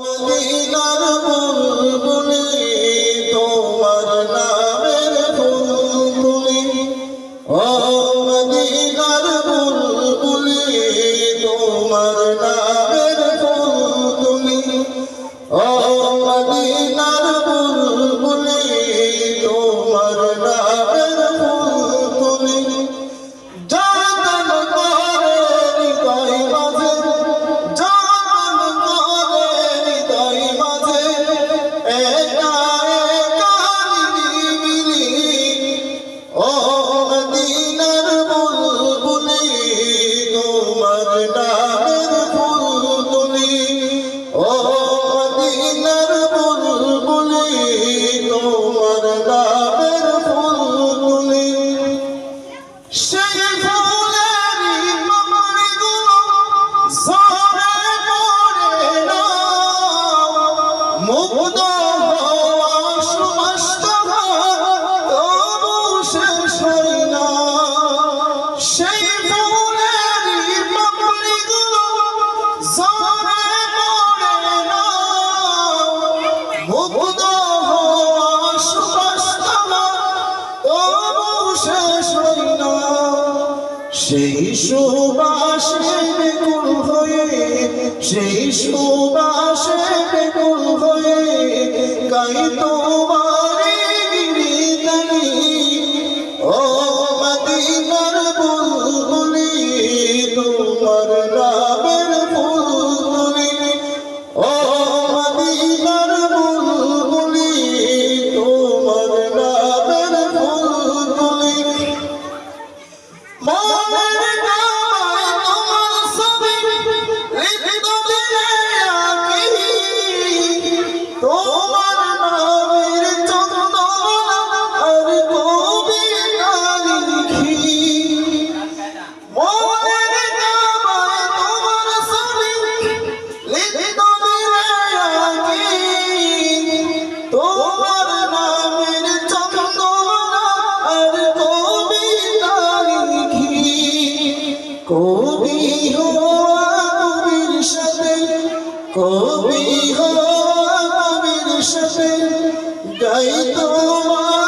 মদিনার বুলবুলি তোমার নামের বুলবুলি। ও মদিনার বুলবুলি তোমার নামের বুলবুলি। ও মদিনার না মুগ্ধ সেই সুবাসে বিকুল হয়ে সেই সুবাসে কবি হবির সাথে গাই তোমার